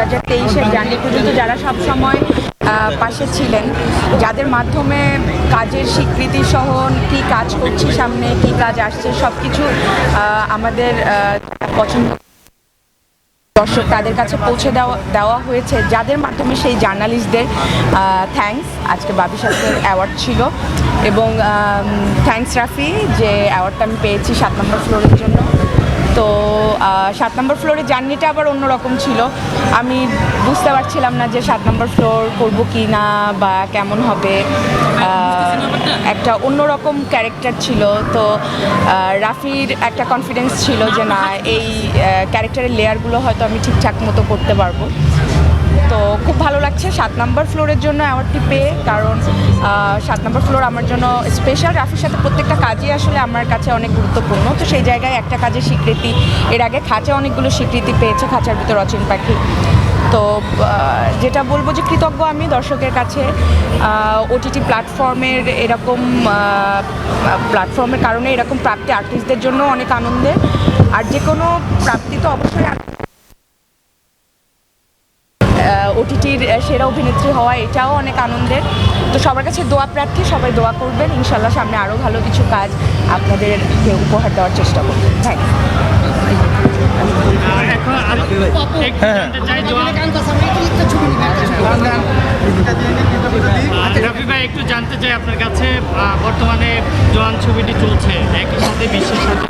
হাজার তেইশের জার্নি পর্যন্ত যারা সব সময় পাশে ছিলেন, যাদের মাধ্যমে কাজের স্বীকৃতি সহ কী কাজ করছি, সামনে কী কাজ আসছে সব কিছু আমাদের পছন্দ দর্শক তাদের কাছে পৌঁছে দেওয়া দেওয়া হয়েছে। যাদের মাধ্যমে সেই জার্নালিস্টদের থ্যাঙ্কস আজকে বাবি শাস্ত্রের অ্যাওয়ার্ড ছিল। এবং থ্যাঙ্কস রাফি, যে অ্যাওয়ার্ডটা আমি পেয়েছি সাত নম্বর ফ্লোরের জন্য। তো সাত নম্বর ফ্লোরের জার্নিটা আবার অন্যরকম ছিল। আমি বুঝতে পারছিলাম না যে সাত নম্বর ফ্লোর করব কি না বা কেমন হবে। একটা অন্যরকম ক্যারেক্টার ছিল। তো রাফির একটা কনফিডেন্স ছিল যে না, এই ক্যারেক্টারের লেয়ারগুলো হয়তো আমি ঠিকঠাক মতো করতে পারব। তো খুব ভালো লাগছে সাত নম্বর ফ্লোরের জন্য অ্যাওয়ার্ডটি পেয়ে, কারণ সাত নম্বর ফ্লোর আমার জন্য স্পেশাল রাফির সাথে প্রত্যেকটা কাজই আসলে আমার কাছে অনেক গুরুত্বপূর্ণ। তো সেই জায়গায় একটা কাজের স্বীকৃতি, এর আগে খাঁচা অনেকগুলো স্বীকৃতি পেয়েছে খাঁচার ভিতর অচিন পাখি। তো যেটা বলব যে কৃতজ্ঞ আমি দর্শকের কাছে। ওটিটি প্ল্যাটফর্মের এরকম প্ল্যাটফর্মের কারণে এরকম প্রাপ্তি আর্টিস্টদের জন্য অনেক আনন্দের। আর যে কোনো প্রাপ্তি তো অবশ্যই ওটিটির সেরা অভিনেত্রী হওয়া এটাও অনেক আনন্দের। তো সবার কাছে দোয়া প্রার্থী, সবাই দোয়া করবেন। ইনশাল্লাহ সামনে আরও ভালো কিছু কাজ আপনাদেরকে উপহার দেওয়ার চেষ্টা করবেন থ্যাংক একটু জানতে চাই আপনার কাছে বর্তমানে জোয়ান ছবিটি চলছে, একই সাথে বিশ্বের সাথে